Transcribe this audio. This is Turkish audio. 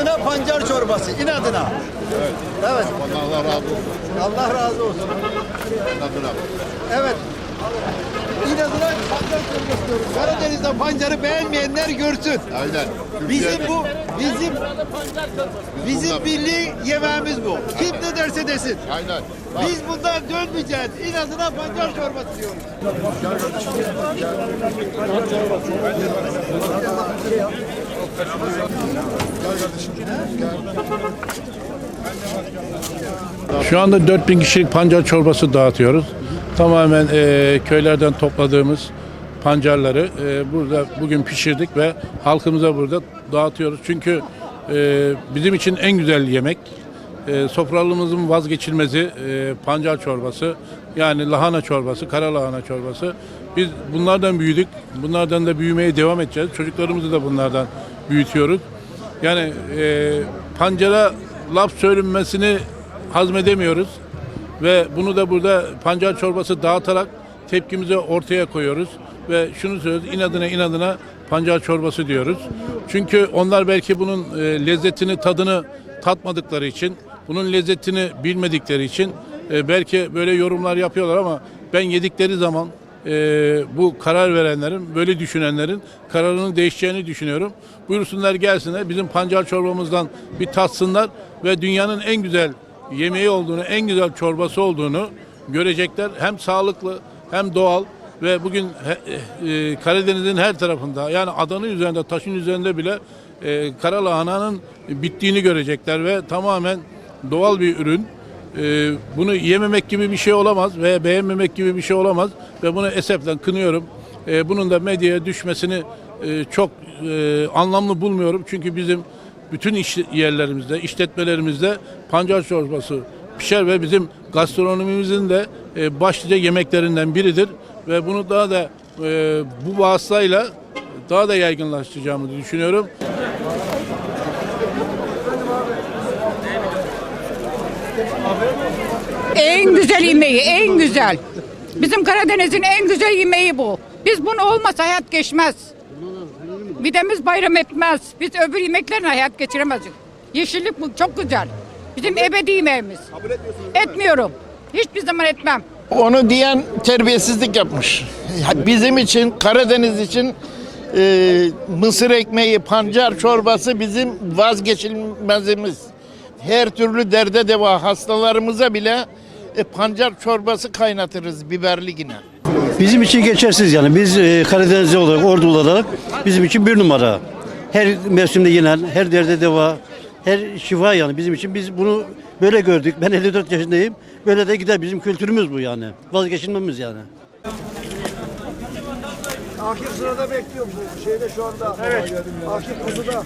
İnadına pancar çorbası, inadına. Evet. Evet. Allah razı olsun. Allah razı olsun. Tadına. Evet. İnadına pancar çorbası diyoruz. Karadeniz'de pancarı beğenmeyenler görsün. Aynen. Bizim bu, bizim bizim milli yemeğimiz bu. Kim ne derse desin. Aynen. Bak, Biz bundan dönmeyeceğiz. İnadına pancar çorbası diyoruz. Şu anda 4000 kişilik pancar çorbası dağıtıyoruz. Tamamen e, köylerden topladığımız pancarları e, burada bugün pişirdik ve halkımıza burada dağıtıyoruz. Çünkü e, bizim için en güzel yemek. E, sofralığımızın vazgeçilmezi e, pancar çorbası. Yani lahana çorbası, kara lahana çorbası. Biz bunlardan büyüdük. Bunlardan da büyümeye devam edeceğiz. Çocuklarımızı da bunlardan büyütüyoruz. Yani e, pancara laf söylenmesini hazmedemiyoruz ve bunu da burada pancar çorbası dağıtarak tepkimizi ortaya koyuyoruz ve şunu söylüyoruz inadına inadına pancar çorbası diyoruz. Çünkü onlar belki bunun e, lezzetini tadını tatmadıkları için bunun lezzetini bilmedikleri için e, belki böyle yorumlar yapıyorlar ama ben yedikleri zaman e, bu karar verenlerin, böyle düşünenlerin kararının değişeceğini düşünüyorum. Buyursunlar gelsinler, bizim pancar çorbamızdan bir tatsınlar ve dünyanın en güzel yemeği olduğunu, en güzel çorbası olduğunu görecekler. Hem sağlıklı hem doğal ve bugün he- e, Karadeniz'in her tarafında yani adanın üzerinde, taşın üzerinde bile e, kara bittiğini görecekler ve tamamen doğal bir ürün. Ee, bunu yememek gibi bir şey olamaz ve beğenmemek gibi bir şey olamaz ve bunu eseften kınıyorum. Ee, bunun da medyaya düşmesini e, çok e, anlamlı bulmuyorum çünkü bizim bütün iş yerlerimizde, işletmelerimizde pancar çorbası pişer ve bizim gastronomimizin de e, başlıca yemeklerinden biridir ve bunu daha da e, bu vasıtayla daha da yaygınlaştıracağımızı düşünüyorum. En güzel yemeği, en güzel. Bizim Karadeniz'in en güzel yemeği bu. Biz bunu olmasa hayat geçmez. Midemiz bayram etmez. Biz öbür yemeklerle hayat geçiremezdik. Yeşillik bu çok güzel. Bizim ebedi yemeğimiz. Etmiyorum. Hiçbir zaman etmem. Onu diyen terbiyesizlik yapmış. Ya Bizim için, Karadeniz için e, mısır ekmeği, pancar çorbası bizim vazgeçilmezimiz. Her türlü derde deva hastalarımıza bile e, pancar çorbası kaynatırız biberli yine. Bizim için geçersiz yani. Biz e, Karadenizli olarak, Ordulu olarak bizim için bir numara. Her mevsimde yenen, her derde deva, her şifa yani bizim için. Biz bunu böyle gördük. Ben 54 yaşındayım. Böyle de gider. Bizim kültürümüz bu yani. Vazgeçilmemiz yani. Akif sırada bekliyor bu şeyde şu anda. Evet. Akif kuzuda.